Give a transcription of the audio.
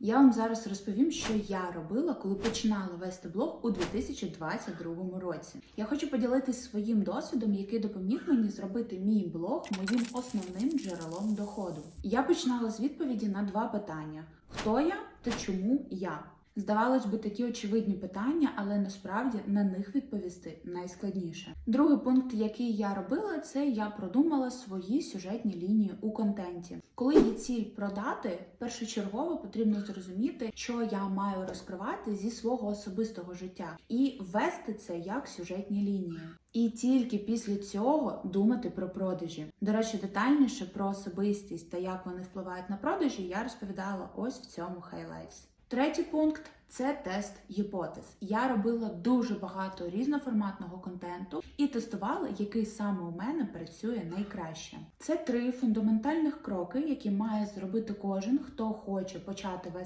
Я вам зараз розповім, що я робила, коли починала вести блог у 2022 році. Я хочу поділитись своїм досвідом, який допоміг мені зробити мій блог моїм основним джерелом доходу. Я починала з відповіді на два питання: хто я та чому я. Здавалось би, такі очевидні питання, але насправді на них відповісти найскладніше. Другий пункт, який я робила, це я продумала свої сюжетні лінії у контенті. Коли є ціль продати, першочергово потрібно зрозуміти, що я маю розкривати зі свого особистого життя, і ввести це як сюжетні лінії. І тільки після цього думати про продажі. До речі, детальніше про особистість та як вони впливають на продажі, я розповідала ось в цьому хайлайтс. Третій пункт це тест гіпотез. Я робила дуже багато різноформатного контенту і тестувала, який саме у мене працює найкраще. Це три фундаментальних кроки, які має зробити кожен, хто хоче почати вести